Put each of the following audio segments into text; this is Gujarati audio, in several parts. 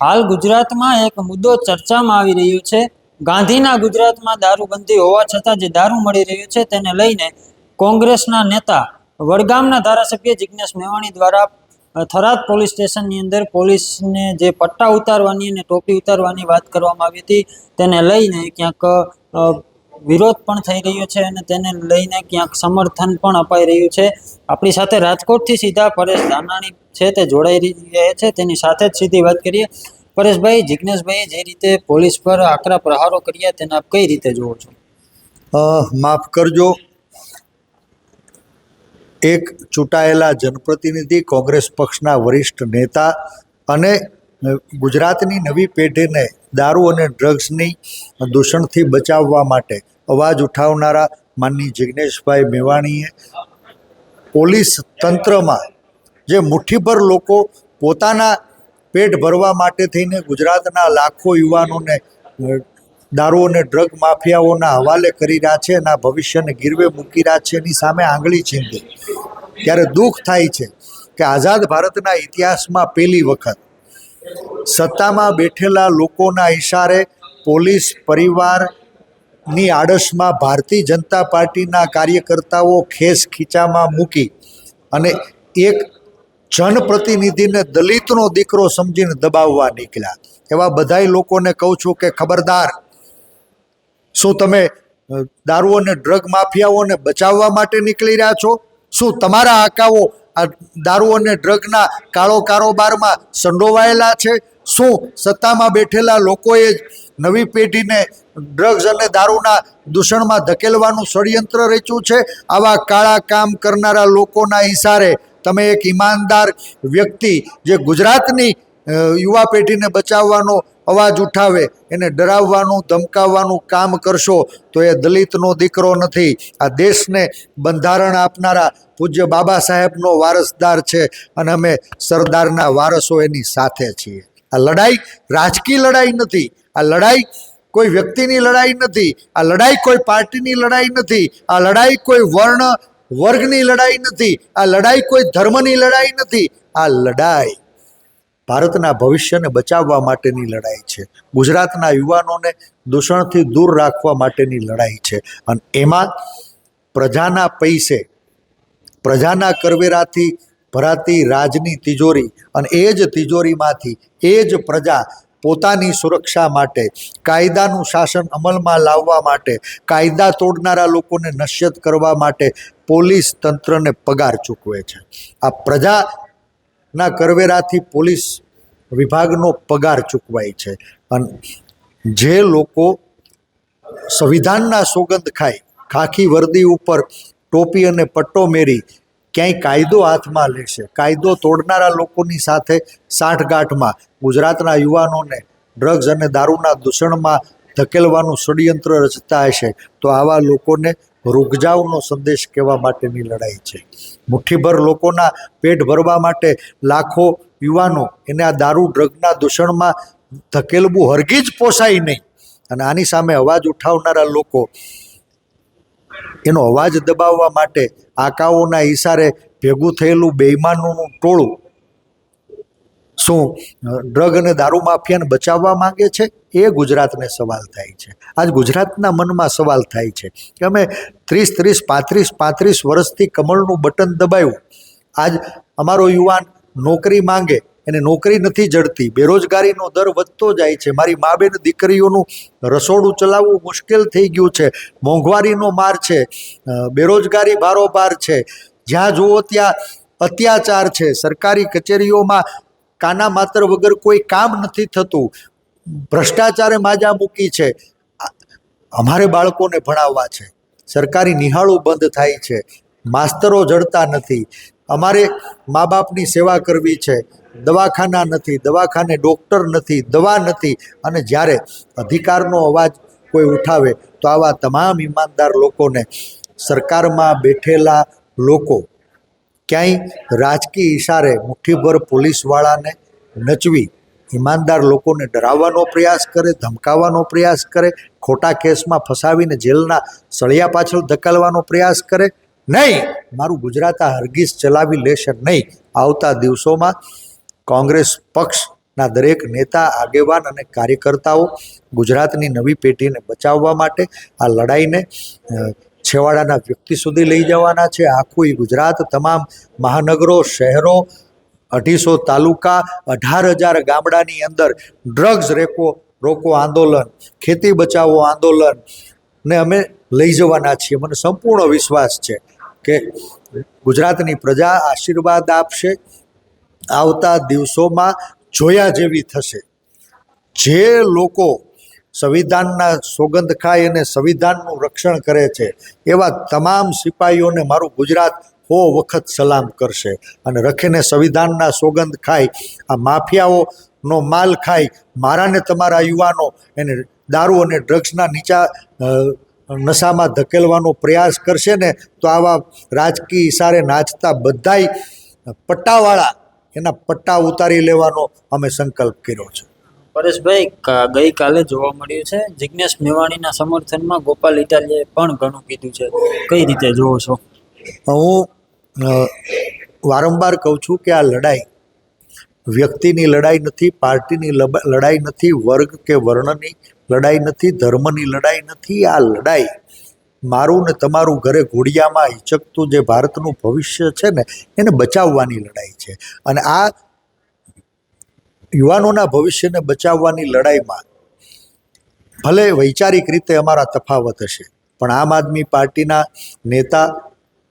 હાલ ગુજરાતમાં એક મુદ્દો ચર્ચામાં આવી રહ્યો છે. ગાંધીના ગુજરાતમાં દારૂબંધી હોવા છતાં જે દારૂ મળી રહ્યો છે તેને લઈને કોંગ્રેસના નેતા વડગામના ધારાસભ્ય જિજ્ઞેશ મેવાણી દ્વારા થરાદ પોલીસ સ્ટેશનની અંદર પોલીસને જે પટ્ટા ઉતારવાની અને ટોપી ઉતારવાની વાત કરવામાં આવી હતી તેને લઈને ક્યાંક વિરોધ પણ થઈ રહ્યો છે અને તેને લઈને ક્યાંક સમર્થન પણ અપાઈ રહ્યું છે. આપણી સાથે રાજકોટથી સીધા પરેશ ધાનાણી છે તે જોડાઈ રહી છે. તેની સાથે જ સીધી વાત કરીએ. પરેશભાઈ જિજ્ઞેશભાઈ જે રીતે પોલીસ પર આકરા પ્રહારો કર્યા, તેને આપ કઈ રીતે જોવો છો? માફ કરજો. એક ચૂંટાયેલા જનપ્રતિનિધિ કોંગ્રેસ પક્ષના વરિષ્ઠ નેતા અને ગુજરાતની નવી પેઢીને દારૂ અને ડ્રગ્સની દૂષણથી બચાવવા માટે અવાજ ઉઠાવનારા માનની જિજ્ઞેશભાઈ મેવાણીએ પોલીસ તંત્રમાં જે મુઠ્ઠીભર લોકો પોતાના પેટ ભરવા માટે થઈને ગુજરાતના લાખો યુવાનોને દારૂ અને ડ્રગ માફિયાઓના હવાલે કરી રહ્યા છે એના ભવિષ્યને ગીરવે મૂકી રહ્યા છે. એની સામે આંગળી ચીંધી ત્યારે દુઃખ થાય છે કે આઝાદ ભારતના ઇતિહાસમાં પહેલી વખત સત્તામાં બેઠેલા લોકોના ઈશારે પોલીસ પરિવારની આડશમાં ભારતીય જનતા પાર્ટીના કાર્યકર્તાઓ ખેસ ખીચામાં મૂકી અને એક જનપ્રતિનિધિને દલિતનો દીકરો સમજીને દબાવવા નીકળ્યા. એવા બધાય લોકોને કહું છું કે ખબરદાર. શું તમે દારૂ અને ડ્રગ માફિયાઓને બચાવવા માટે નીકળી રહ્યા છો? શું તમારા આકાઓ આ દારૂ અને ડ્રગના કાળો કારોબારમાં સંડોવાયેલા છે? શું સત્તામાં બેઠેલા લોકોએ જ નવી પેઢીને ડ્રગ્સ અને દારૂના દૂષણમાં ધકેલવાનું ષડયંત્ર રચ્યું છે? આવા કાળા કામ કરનારા લોકોના ઈશારે તમે એક ઈમાનદાર વ્યક્તિ જે ગુજરાતની યુવા પેઢીને બચાવવાનો અવાજ ઉઠાવે, એને ડરાવવાનું, ધમકાવવાનું કામ કરશો, તો એ દલિતનો દીકરો નથી. આ દેશને બંધારણ આપનારા પૂજ્ય બાબા સાહેબનો વારસદાર છે અને અમે સરદારના વારસો એની સાથે છીએ. આ લડાઈ રાજકીય લડાઈ નથી. આ લડાઈ કોઈ વ્યક્તિની લડાઈ નથી. આ લડાઈ કોઈ પાર્ટીની લડાઈ નથી. આ લડાઈ કોઈ વર્ણ વર્ગની લડાઈ નથી, આ લડાઈ કોઈ ધર્મની લડાઈ નથી, આ લડાઈ ભારતના ભવિષ્યને બચાવવા માટેની લડાઈ છે. ગુજરાતના યુવાનોને દૂષણથી દૂર રાખવા માટેની લડાઈ છે. અને એમાં પ્રજાના પૈસે, પ્રજાના કરવેરાથી ભરાતી રાજની તિજોરી અને એ જ તિજોરીમાંથી એ જ પ્રજા પોતાની સુરક્ષા માટે, કાયદાનું શાસન અમલમાં લાવવા માટે, કાયદા તોડનારા લોકોને નશ્યત કરવા માટે પોલીસ તંત્રને પગાર ચૂકવે છે. આ પ્રજાના કરવેરાથી પોલીસ વિભાગનો પગાર ચૂકવાય છે. અને જે લોકો સંવિધાનના સોગંદ ખાય, ખાખી વર્દી ઉપર ટોપી અને પટ્ટો મેરી ક્યાંય કાયદો હાથમાં લેશે? કાયદો તોડનારા લોકોની સાથે સાંઠગાંઠમાં. ગુજરાતના યુવાનોને ડ્રગ્સ અને દારૂના દૂષણમાં ધકેલવાનું ષડયંત્ર રચતા હશે. તો આવા લોકોને રૂગજાવનો સંદેશ કહેવા માટેની લડાઈ છે. મુઠ્ઠીભર લોકોના પેટ ભરવા માટે લાખો યુવાનો એને આ દારૂ ડ્રગના દૂષણમાં ધકેલવું હરગીજ પોસાય નહીં. અને આની સામે અવાજ ઉઠાવનારા લોકો એનો અવાજ દબાવવા માટે આકાઓના ઈશારે ભેગું થયેલું બેઈમાનોનું ટોળું. શું ડ્રગ અને દારૂ માફિયાને બચાવવા માંગે છે? એ ગુજરાતને સવાલ થાય છે. આજ ગુજરાતના મનમાં સવાલ થાય છે કે અમે ત્રીસ ત્રીસ પાંત્રીસ પાંત્રીસ વર્ષથી કમળનું બટન દબાવ્યું આજ અમારો યુવાન નોકરી માંગે એને નોકરી નથી જડતી. બેરોજગારીનો દર વધતો જાય છે. મારી મા બેન દીકરીઓનું રસોડું ચલાવવું મુશ્કેલ થઈ ગયું છે. મોંઘવારીનો માર છે. બેરોજગારી બારોબાર છે. જ્યાં જુઓ ત્યાં અત્યાચાર છે. સરકારી કચેરીઓમાં કાના માત્ર વગર કોઈ કામ નથી થતું. ભ્રષ્ટાચારે માજા મૂકી છે. અમારે બાળકોને ભણાવવા છે. સરકારી નિહાળું બંધ થાય છે. માસ્તરો જડતા નથી. અમારે મા બાપની સેવા કરવી છે. દવાખાના નથી, દવાખાને ડૉક્ટર નથી, દવા નથી. અને જ્યારે અધિકારનો અવાજ કોઈ ઉઠાવે, તો આવા તમામ ઈમાનદાર લોકોને સરકારમાં બેઠેલા લોકો ક્યાંય રાજકીય ઈશારે મુઠ્ઠીભર પોલીસવાળાને નચવી, ઈમાનદાર લોકોને ડરાવવાનો પ્રયાસ કરે, ધમકાવવાનો પ્રયાસ કરે, ખોટા કેસમાં ફસાવીને જેલના સળિયા પાછળ ધકેલવાનો પ્રયાસ કરે નહીં. મારું ગુજરાત આ હરગીઝ ચલાવી લેશે નહીં. આવતા દિવસોમાં કોંગ્રેસ પક્ષના દરેક નેતા, આગેવાન અને કાર્યકર્તાઓ ગુજરાતની નવી પેઢીને બચાવવા માટે આ લડાઈને છેવાડાના વ્યક્તિ સુધી લઈ જવાના છે. આખું ગુજરાત, તમામ મહાનગરો, શહેરો, અઢીસો તાલુકા, અઢાર હજાર ગામડાની અંદર ડ્રગ્સ રેકો, રોકો આંદોલન, ખેતી બચાવો આંદોલન ને અમે લઈ જવાના છીએ. મને સંપૂર્ણ વિશ્વાસ છે. કે ગુજરાતની પ્રજા આશીર્વાદ આપશે, આવતા દિવસોમાં જોયા જેવી થશે. જે લોકો સંવિધાનના સોગંદ ખાય અને સંવિધાનનું રક્ષણ કરે છે, એવા તમામ સિપાહીઓને મારું ગુજરાત હો વખત સલામ કરશે અને રખીને સંવિધાનના સોગંદ ખાય, આ માફિયાઓનો માલ ખાય, મારાને તમારા યુવાનો એને દારૂ અને ડ્રગ્સના નીચા નશામાં ધકેલવાનો પ્રયાસ કરશે ને તો આવા રાજકીય ઇશારે નાચતા બધાય પટ્ટાવાળા એના પટ્ટા ઉતારી લેવાનો અમે સંકલ્પ કર્યો છે. પરેશભાઈ ગઈકાલે જોવા મળ્યું છે જિજ્ઞેશ મેવાણીના સમર્થનમાં ગોપાલ ઇટાલિયાએ પણ ઘણું કીધું છે. કઈ રીતે જોવો છો? હું વારંવાર કહું છું કે આ લડાઈ વ્યક્તિની લડાઈ નથી પાર્ટીની લડાઈ નથી વર્ગ કે વર્ણની લડાઈ નથી, ધર્મની લડાઈ નથી, આ લડાઈ મારું ને તમારું ઘરે ઘોડિયામાં હિચકતું જે ભારતનું ભવિષ્ય છે ને, એને બચાવવાની લડાઈ છે. અને આ યુવાનોના ભવિષ્યને બચાવવાની લડાઈમાં ભલે વૈચારિક રીતે અમારા તફાવત હશે, પણ આમ આદમી પાર્ટીના નેતા,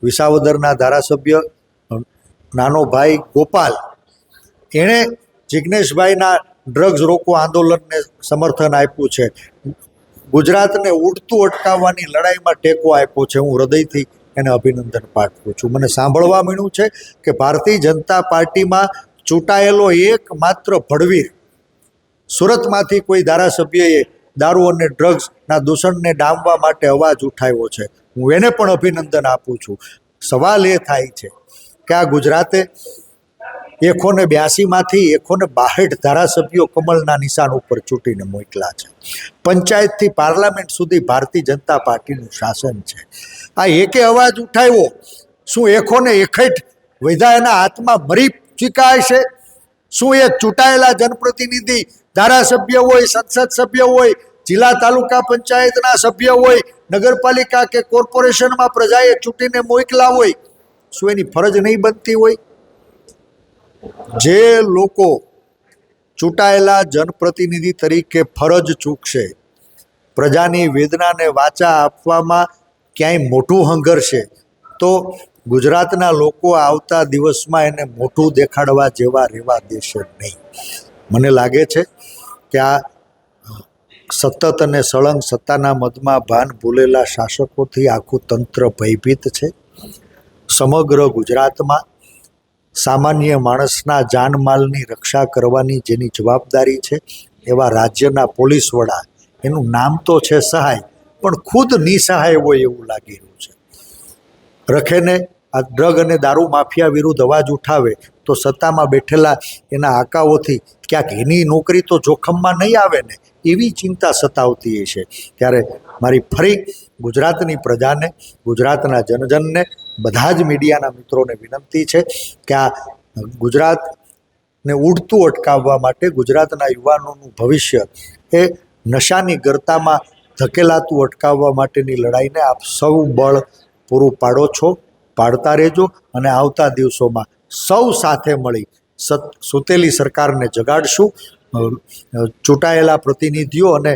વિસાવદરના ધારાસભ્ય નાનો ભાઈ ગોપાલ, એણે જિજ્ઞેશભાઈના ડ્રગ્સ રોકો આંદોલનને સમર્થન આપ્યું છે. ગુજરાતને ઉડતું અટકાવવાની લડાઈમાં ટેકો આપ્યો છે. હું હૃદયથી એને અભિનંદન પાઠવું છું. મને સાંભળવા મળ્યું છે કે ભારતીય જનતા પાર્ટીમાં ચૂંટાયેલો એકમાત્ર ભડવીર સુરતમાંથી કોઈ ધારાસભ્યએ દારૂ અને ડ્રગ્સના દૂષણને ડામવા માટે અવાજ ઉઠાવ્યો છે. હું એને પણ અભિનંદન આપું છું. સવાલ એ થાય છે કે આ ગુજરાતે એકોને બ્યાસીમાંથી એકોને બાસઠ ધારાસભ્યો કમળના નિશાન ઉપર ચૂંટીને મોકલા છે. પંચાયતથી પાર્લામેન્ટ સુધી ભારતીય જનતા પાર્ટીનું શાસન છે. આ એકે અવાજ ઉઠાવ્યો, શું એકોને એકઠ વૈધા એના હાથમાં મરી ચૂક્યા છે શું એ ચૂંટાયેલા જનપ્રતિનિધિ, ધારાસભ્ય હોય, સંસદ સભ્ય હોય, જિલ્લા તાલુકા પંચાયતના સભ્ય હોય, નગરપાલિકા કે કોર્પોરેશનમાં પ્રજાએ ચૂંટીને મોકલા હોય? શું એની ફરજ નહીં બનતી હોય? જે લોકો ચૂંટાયેલા જનપ્રતિનિધિ તરીકે ફરજ ચૂકશે, પ્રજાની વેદનાને વાચા આપવામાં ક્યાંય મોટું હંગરશે તો ગુજરાતના લોકો આવતા દિવસમાં એને મોટું દેખાડવા જેવા રહેવા દેશે નહીં. મને લાગે છે કે આ સતત અને સળંગ સત્તાના મદમાં ભાન ભૂલેલા શાસકોથી આખું તંત્ર ભયભીત છે. સમગ્ર ગુજરાતમાં સામાન્ય માણસના જાનમાલની રક્ષા કરવાની જેની જવાબદારી છે, એવા રાજ્યના પોલીસ વડા. એનું નામ તો છે સહાય, પણ ખુદ નિસહાય હોય એવું લાગી રહ્યું છે. રખેને આ ડ્રગ અને દારૂ માફિયા વિરુદ્ધ અવાજ ઉઠાવે તો સત્તામાં બેઠેલા એના આકાઓથી ક્યાંક એની નોકરી તો જોખમમાં નહીં આવે ને, એવી ચિંતા સતાવતી છે ત્યારે મારી ફરી ગુજરાતની પ્રજાને, ગુજરાતના જનજનને બધા જ મીડિયાના મિત્રોને વિનંતી છે કે આ ગુજરાતને ઉડતું અટકાવવા માટે ગુજરાતના યુવાનોનું ભવિષ્ય એ નશાની ગરતામાં ધકેલાતું અટકાવવા માટેની લડાઈને આપ સૌ બળ પૂરું પાડો છો, પાડતા રહેજો અને આવતા દિવસોમાં સૌ સાથે મળી સત, સુતેલી સરકારને જગાડશું. ચૂંટાયેલા પ્રતિનિધિઓ અને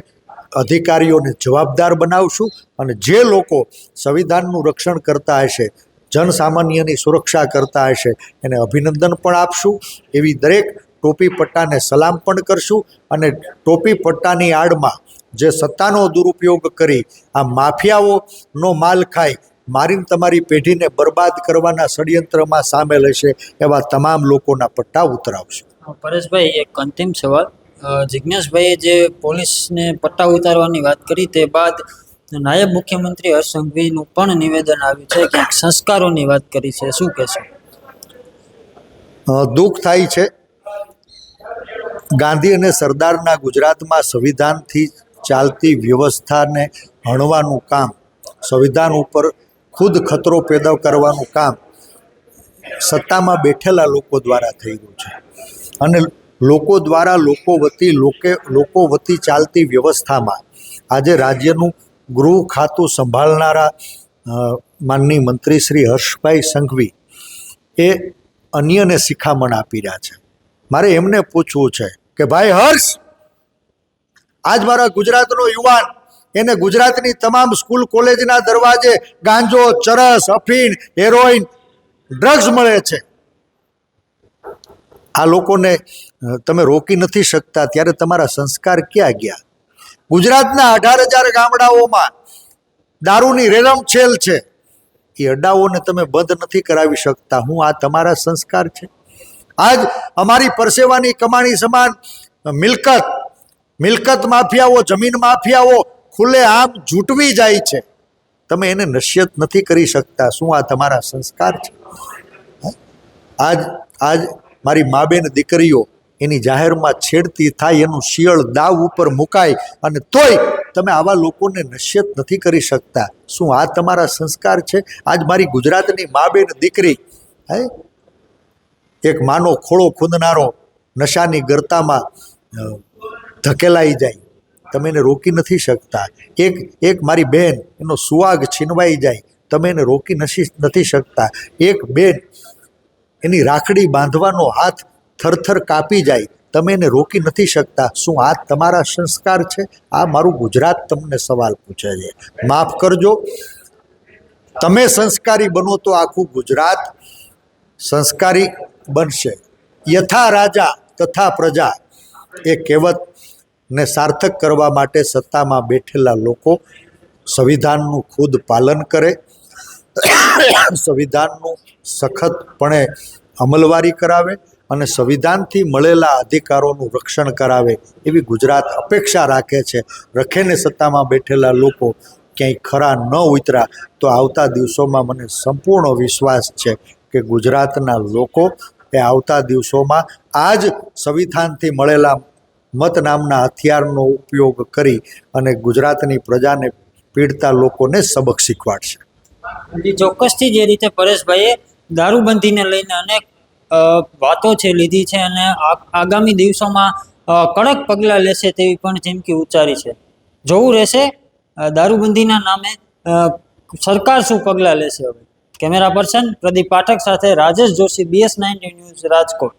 અધિકારીઓને જવાબદાર બનાવશું અને જે લોકો સંવિધાનનું રક્ષણ કરતા હશે જનસામાન્યની સુરક્ષા કરતા હશે. એને અભિનંદન પણ આપશું. એવી દરેક ટોપી પટ્ટાને સલામ પણ કરશું અને ટોપી પટ્ટાની આડમાં જે સત્તાનો દુરુપયોગ કરી આ માફિયાઓનો માલ ખાઈ મારીને તમારી પેઢીને બરબાદ કરવાના ષડયંત્રમાં સામેલ હશે એવા તમામ લોકોના પટ્ટા ઉતરાવશું. પરેશભાઈ, એક અંતિમ સવાલ. જિજ્ઞેશભાઈએ જે પોલીસને પટ્ટા ઉતારવાની વાત કરી તે બાદ નાયબ મુખ્યમંત્રી હર્ષ પણ નિવેદન આવ્યું છે ક્યાંક સંસ્કારોની વાત કરી છે. શું કહેશો? દુઃખ થાય છે. ગાંધી અને સરદારના ગુજરાતમાં સંવિધાનથી ચાલતી વ્યવસ્થાને હણવાનું કામ, સંવિધાન ઉપર ખુદ ખતરો પેદા કરવાનું કામ સત્તામાં બેઠેલા લોકો દ્વારા થઈ રહ્યું છે. અને લોકો દ્વારા લોકો વતી, લોકે, લોકો વતી ચાલતી વ્યવસ્થામાં આજે રાજ્યનું ગૃહ ખાતું સંભાળનારા માનની મંત્રી શ્રી હર્ષભાઈ સંઘવી એ અન્યને શિખામણ આપી રહ્યા છે. મારે એમને પૂછવું છે કે, ભાઈ હર્ષ, આજ મારા ગુજરાતનો યુવાન, એને ગુજરાતની તમામ સ્કૂલ કોલેજના દરવાજે ગાંજો, ચરસ, અફીણ, હેરોઈન, ડ્રગ્સ મળે છે. આ લોકોને તમે રોકી નથી શકતા, ત્યારે તમારા સંસ્કાર ક્યાં ગયા? ગુજરાતના અઢાર હજાર ગામડાઓમાં દારૂની રેલમછેલ છે. એ અડાઓને તમે બંધ નથી કરાવી શકતા. હું આ તમારા સંસ્કાર છે. આજ અમારી પરસેવાની કમાણી સમાન મિલકત મિલકત માફિયાઓ, જમીન માફિયાઓ ખુલ્લે આમ જૂટવી જાય છે. તમે એને નશ્યત નથી કરી શકતા. શું આ તમારા સંસ્કાર છે? આજ આજ મારી મા બેન દીકરીઓ એની જાહેરમાં છેડતી થાય, એનું શિયળ દાવ ઉપર મુકાય અને તોય તમે આવા લોકોને નશ્યત નથી કરી શકતા. શું આ તમારા સંસ્કાર છે? આજ મારી ગુજરાતની મા બેન દીકરી, હે? એક માનો ખોળો ખૂંદનારો નશાની ગરતામાં ધકેલાઈ જાય. તમે એને રોકી નથી શકતા. એક એક મારી બહેન એનો સુવાગ છીનવાઈ જાય. તમે એને રોકી નથી શકતા. એક બેન, એની રાખડી બાંધવાનો હાથ થરથર કાપી જાય, તમે એને રોકી નથી શકતા. શું આ તમારા સંસ્કાર છે? આ મારું ગુજરાત તમને સવાલ પૂછે છે. માફ કરજો. તમે સંસ્કારી બનો તો આખું ગુજરાત સંસ્કારી બનશે. યથા રાજા તથા પ્રજા એ કહેવતને સાર્થક કરવા માટે સત્તામાં બેઠેલા લોકો સંવિધાનનું ખુદ પાલન કરે, સંવિધાનનું સખતપણે અમલવારી કરાવે અને સંવિધાનથી મળેલા અધિકારોનું રક્ષણ કરાવે એવી ગુજરાત અપેક્ષા રાખે છે. રખેને સત્તામાં બેઠેલા લોકો ક્યાંય ખરા ન ઉતરા તો આવતા દિવસોમાં મને સંપૂર્ણ વિશ્વાસ છે કે ગુજરાતના લોકો એ આવતા દિવસોમાં આ જ સંવિધાનથી મળેલા મત નામના હથિયારનો ઉપયોગ કરી અને ગુજરાતની પ્રજાને પીડતા લોકોને સબક શીખવાડશે. ચોક્કસથી જે રીતે પરેશભાઈએ દારૂબંધીને લઈને અનેક વાતો છે, લીધી છે અને આગામી દિવસોમાં કડક પગલાં લેશે તેવી પણ ચીમકી ઉચ્ચારી છે. જોવું રહેશે દારૂબંધીના નામે સરકાર શું પગલાં લેશે હવે? કેમેરા પર્સન પ્રદીપ પાઠક સાથે Rajesh Joshi BS ninety news Rajkot.